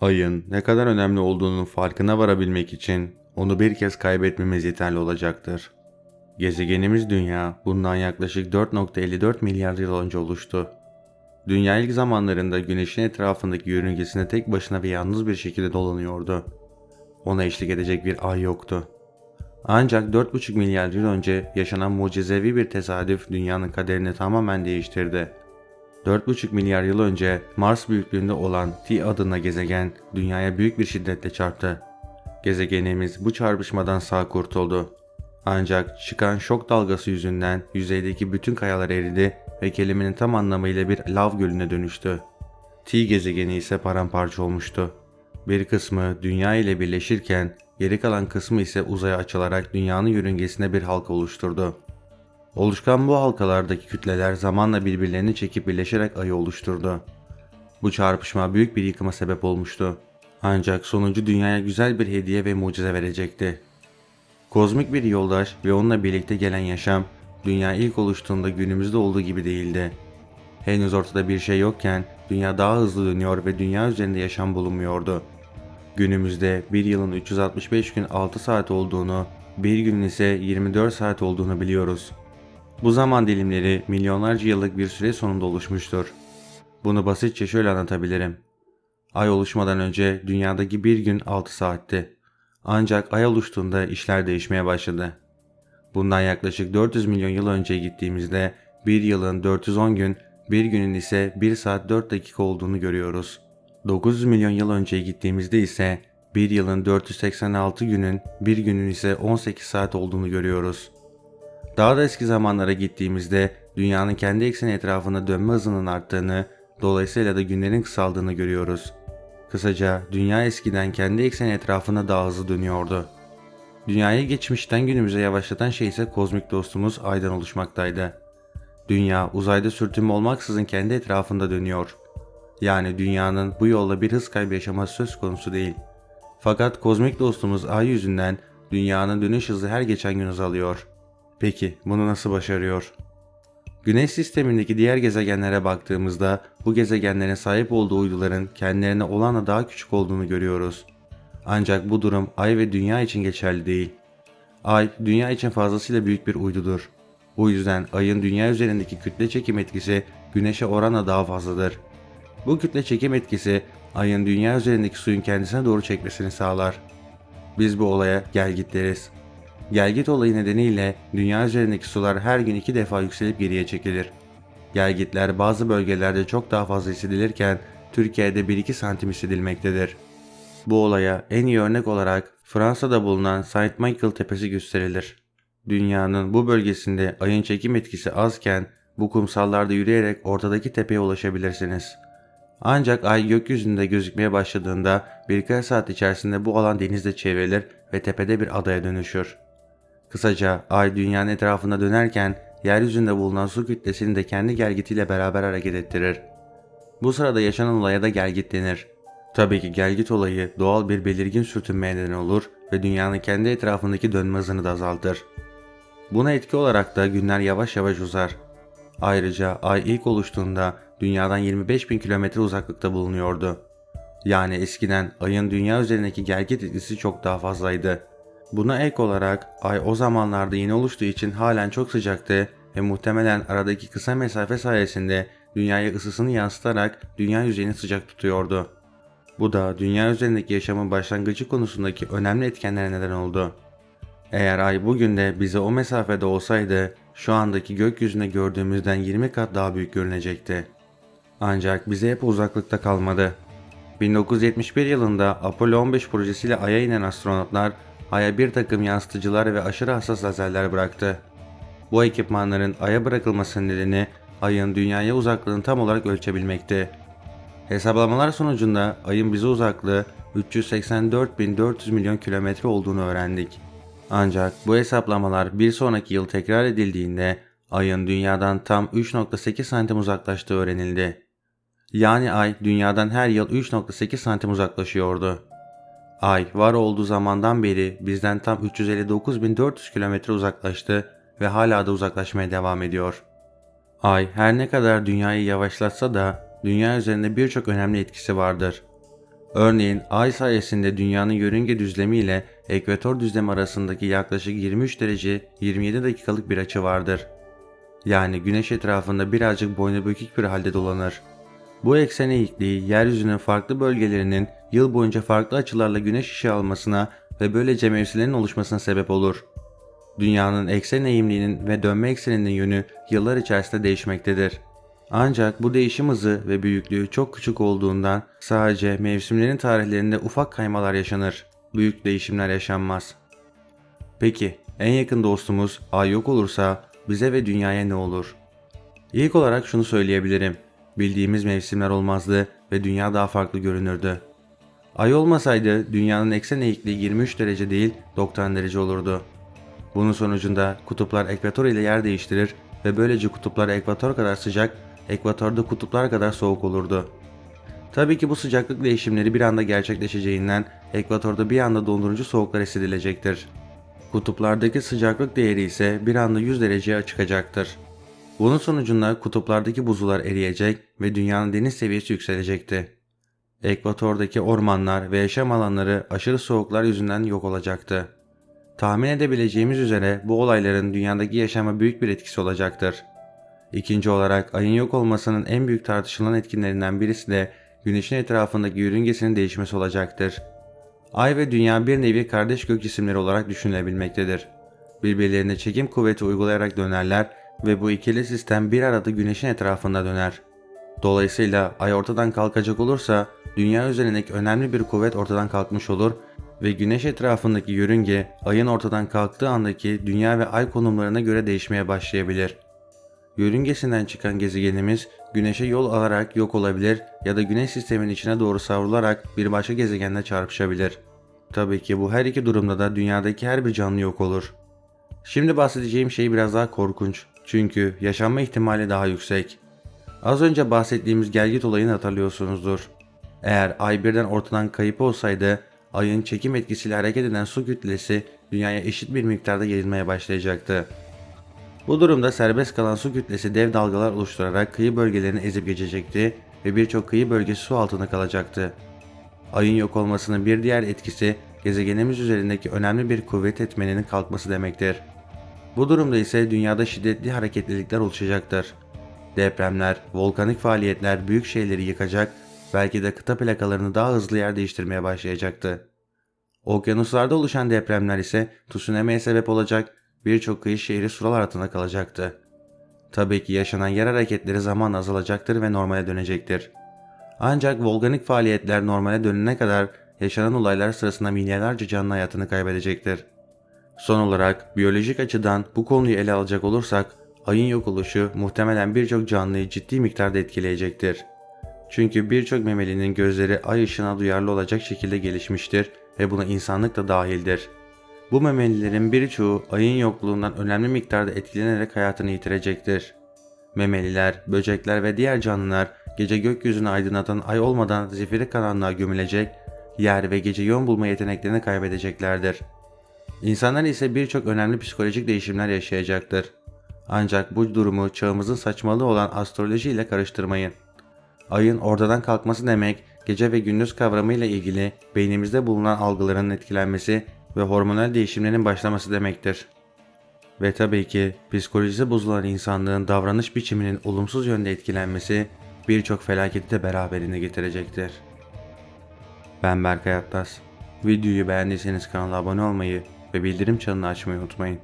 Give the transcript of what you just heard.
Ayın ne kadar önemli olduğunun farkına varabilmek için onu bir kez kaybetmemiz yeterli olacaktır. Gezegenimiz Dünya bundan yaklaşık 4.54 milyar yıl önce oluştu. Dünya ilk zamanlarında Güneş'in etrafındaki yörüngesinde tek başına ve yalnız bir şekilde dolanıyordu. Ona eşlik edecek bir ay yoktu. Ancak 4,5 milyar yıl önce yaşanan mucizevi bir tesadüf dünyanın kaderini tamamen değiştirdi. 4,5 milyar yıl önce Mars büyüklüğünde olan T adına gezegen dünyaya büyük bir şiddetle çarptı. Gezegenimiz bu çarpışmadan sağ kurtuldu. Ancak çıkan şok dalgası yüzünden yüzeydeki bütün kayalar eridi ve kelimenin tam anlamıyla bir lav gölüne dönüştü. T gezegeni ise paramparça olmuştu. Bir kısmı dünya ile birleşirken geri kalan kısmı ise uzaya açılarak dünyanın yörüngesinde bir halka oluşturdu. Oluşkan bu halkalardaki kütleler zamanla birbirlerini çekip birleşerek ayı oluşturdu. Bu çarpışma büyük bir yıkıma sebep olmuştu. Ancak sonuncu dünyaya güzel bir hediye ve mucize verecekti. Kozmik bir yoldaş ve onunla birlikte gelen yaşam, dünya ilk oluştuğunda günümüzde olduğu gibi değildi. Henüz ortada bir şey yokken dünya daha hızlı dönüyor ve dünya üzerinde yaşam bulunmuyordu. Günümüzde bir yılın 365 gün 6 saat olduğunu, bir günün ise 24 saat olduğunu biliyoruz. Bu zaman dilimleri milyonlarca yıllık bir süre sonunda oluşmuştur. Bunu basitçe şöyle anlatabilirim. Ay oluşmadan önce dünyadaki bir gün 6 saatti. Ancak ay oluştuğunda işler değişmeye başladı. Bundan yaklaşık 400 milyon yıl önce gittiğimizde bir yılın 410 gün, bir günün ise 1 saat 4 dakika olduğunu görüyoruz. 900 milyon yıl önce gittiğimizde ise bir yılın 486 günün, bir günün ise 18 saat olduğunu görüyoruz. Daha da eski zamanlara gittiğimizde dünyanın kendi ekseni etrafında dönme hızının arttığını, dolayısıyla da günlerin kısaldığını görüyoruz. Kısaca dünya eskiden kendi ekseni etrafında daha hızlı dönüyordu. Dünyayı geçmişten günümüze yavaşlatan şey ise kozmik dostumuz aydan oluşmaktaydı. Dünya uzayda sürtünme olmaksızın kendi etrafında dönüyor. Yani dünyanın bu yolla bir hız kaybı yaşaması söz konusu değil. Fakat kozmik dostumuz ay yüzünden dünyanın dönüş hızı her geçen gün azalıyor. Peki bunu nasıl başarıyor? Güneş sistemindeki diğer gezegenlere baktığımızda bu gezegenlerin sahip olduğu uyduların kendilerine olanla daha küçük olduğunu görüyoruz. Ancak bu durum Ay ve Dünya için geçerli değil. Ay, Dünya için fazlasıyla büyük bir uydudur. Bu yüzden Ay'ın Dünya üzerindeki kütle çekim etkisi Güneş'e oranla daha fazladır. Bu kütle çekim etkisi Ay'ın Dünya üzerindeki suyun kendisine doğru çekmesini sağlar. Biz bu olaya gelgit deriz. Gelgit olayı nedeniyle dünya üzerindeki sular her gün iki defa yükselip geriye çekilir. Gelgitler bazı bölgelerde çok daha fazla hissedilirken Türkiye'de 1-2 santim hissedilmektedir. Bu olaya en iyi örnek olarak Fransa'da bulunan Saint Michael tepesi gösterilir. Dünyanın bu bölgesinde ayın çekim etkisi azken bu kumsallarda yürüyerek ortadaki tepeye ulaşabilirsiniz. Ancak ay gökyüzünde gözükmeye başladığında birkaç saat içerisinde bu alan denizle çevrilir ve tepede bir adaya dönüşür. Kısaca ay dünyanın etrafında dönerken yeryüzünde bulunan su kütlesini de kendi gelgitiyle beraber hareket ettirir. Bu sırada yaşanan olaya da gelgit denir. Tabii ki gelgit olayı doğal bir belirgin sürtünmeye neden olur ve dünyanın kendi etrafındaki dönme hızını da azaltır. Buna etki olarak da günler yavaş yavaş uzar. Ayrıca ay ilk oluştuğunda dünyadan 25 bin kilometre uzaklıkta bulunuyordu. Yani eskiden ayın dünya üzerindeki gelgit etkisi çok daha fazlaydı. Buna ek olarak ay o zamanlarda yeni oluştuğu için halen çok sıcaktı ve muhtemelen aradaki kısa mesafe sayesinde dünyaya ısısını yansıtarak dünya yüzeyini sıcak tutuyordu. Bu da dünya üzerindeki yaşamın başlangıcı konusundaki önemli etkenlere neden oldu. Eğer ay bugün de bize o mesafede olsaydı şu andaki gökyüzünde gördüğümüzden 20 kat daha büyük görünecekti. Ancak bize hep uzaklıkta kalmadı. 1971 yılında Apollo 15 projesiyle Ay'a inen astronotlar Ay'a bir takım yansıtıcılar ve aşırı hassas lazerler bıraktı. Bu ekipmanların Ay'a bırakılmasının nedeni Ay'ın Dünya'ya uzaklığını tam olarak ölçebilmekti. Hesaplamalar sonucunda Ay'ın bize uzaklığı 384.400 milyon kilometre olduğunu öğrendik. Ancak bu hesaplamalar bir sonraki yıl tekrar edildiğinde Ay'ın Dünya'dan tam 3.8 santim uzaklaştığı öğrenildi. Yani Ay Dünya'dan her yıl 3.8 santim uzaklaşıyordu. Ay var olduğu zamandan beri bizden tam 359.400 kilometre uzaklaştı ve hala da uzaklaşmaya devam ediyor. Ay her ne kadar dünyayı yavaşlatsa da dünya üzerinde birçok önemli etkisi vardır. Örneğin ay sayesinde dünyanın yörünge düzlemi ile ekvator düzlemi arasındaki yaklaşık 23 derece 27 dakikalık bir açı vardır. Yani güneş etrafında birazcık boynu bükük bir halde dolanır. Bu eksen eğikliği yeryüzünün farklı bölgelerinin yıl boyunca farklı açılarla güneş ışığı almasına ve böylece mevsimlerin oluşmasına sebep olur. Dünyanın eksen eğimliğinin ve dönme ekseninin yönü yıllar içerisinde değişmektedir. Ancak bu değişim hızı ve büyüklüğü çok küçük olduğundan sadece mevsimlerin tarihlerinde ufak kaymalar yaşanır. Büyük değişimler yaşanmaz. Peki en yakın dostumuz ay yok olursa bize ve dünyaya ne olur? İlk olarak şunu söyleyebilirim. Bildiğimiz mevsimler olmazdı ve dünya daha farklı görünürdü. Ay olmasaydı dünyanın eksen eğikliği 23 derece değil 90 derece olurdu. Bunun sonucunda kutuplar ekvator ile yer değiştirir ve böylece kutuplar ekvator kadar sıcak, ekvatorda kutuplar kadar soğuk olurdu. Tabii ki bu sıcaklık değişimleri bir anda gerçekleşeceğinden ekvatorda bir anda dondurucu soğuklar hissedilecektir. Kutuplardaki sıcaklık değeri ise bir anda 100 dereceye çıkacaktır. Bunun sonucunda kutuplardaki buzullar eriyecek ve dünyanın deniz seviyesi yükselecekti. Ekvatordaki ormanlar ve yaşam alanları aşırı soğuklar yüzünden yok olacaktı. Tahmin edebileceğimiz üzere bu olayların dünyadaki yaşama büyük bir etkisi olacaktır. İkinci olarak ayın yok olmasının en büyük tartışılan etkinlerinden birisi de güneşin etrafındaki yörüngesinin değişmesi olacaktır. Ay ve dünya bir nevi kardeş gök cisimleri olarak düşünülebilmektedir. Birbirlerine çekim kuvveti uygulayarak dönerler ve bu ikili sistem bir arada güneşin etrafında döner. Dolayısıyla ay ortadan kalkacak olursa dünya üzerindeki önemli bir kuvvet ortadan kalkmış olur ve güneş etrafındaki yörünge ayın ortadan kalktığı andaki dünya ve ay konumlarına göre değişmeye başlayabilir. Yörüngesinden çıkan gezegenimiz güneşe yol alarak yok olabilir ya da güneş sisteminin içine doğru savrularak bir başka gezegenle çarpışabilir. Tabii ki bu her iki durumda da dünyadaki her bir canlı yok olur. Şimdi bahsedeceğim şey biraz daha korkunç. Çünkü yaşanma ihtimali daha yüksek. Az önce bahsettiğimiz gelgit olayını hatırlıyorsunuzdur. Eğer ay birden ortadan kayıp olsaydı ayın çekim etkisiyle hareket eden su kütlesi dünyaya eşit bir miktarda yayılmaya başlayacaktı. Bu durumda serbest kalan su kütlesi dev dalgalar oluşturarak kıyı bölgelerini ezip geçecekti ve birçok kıyı bölgesi su altında kalacaktı. Ayın yok olmasının bir diğer etkisi gezegenimiz üzerindeki önemli bir kuvvet etmeninin kalkması demektir. Bu durumda ise dünyada şiddetli hareketlilikler oluşacaktır. Depremler, volkanik faaliyetler büyük şeyleri yıkacak, belki de kıta plakalarını daha hızlı yer değiştirmeye başlayacaktı. Okyanuslarda oluşan depremler ise tsunami'ye sebep olacak, birçok kıyı şehri sular altında kalacaktı. Tabii ki yaşanan yer hareketleri zamanla azalacaktır ve normale dönecektir. Ancak volkanik faaliyetler normale dönene kadar yaşanan olaylar sırasında milyarlarca canlı hayatını kaybedecektir. Son olarak biyolojik açıdan bu konuyu ele alacak olursak ayın yok oluşu muhtemelen birçok canlıyı ciddi miktarda etkileyecektir. Çünkü birçok memelinin gözleri ay ışığına duyarlı olacak şekilde gelişmiştir ve buna insanlık da dahildir. Bu memelilerin birçoğu ayın yokluğundan önemli miktarda etkilenerek hayatını yitirecektir. Memeliler, böcekler ve diğer canlılar gece gökyüzünü aydınlatan ay olmadan zifiri karanlığa gömülecek, yer ve gece yön bulma yeteneklerini kaybedeceklerdir. İnsanlar ise birçok önemli psikolojik değişimler yaşayacaktır. Ancak bu durumu çağımızın saçmalığı olan astroloji ile karıştırmayın. Ayın ortadan kalkması demek, gece ve gündüz kavramı ile ilgili beynimizde bulunan algıların etkilenmesi ve hormonal değişimlerin başlaması demektir. Ve tabii ki psikolojisi bozulan insanlığın davranış biçiminin olumsuz yönde etkilenmesi birçok felaketi de beraberinde getirecektir. Ben Berkay Atlas. Videoyu beğendiyseniz kanala abone olmayı ve bildirim çanını açmayı unutmayın.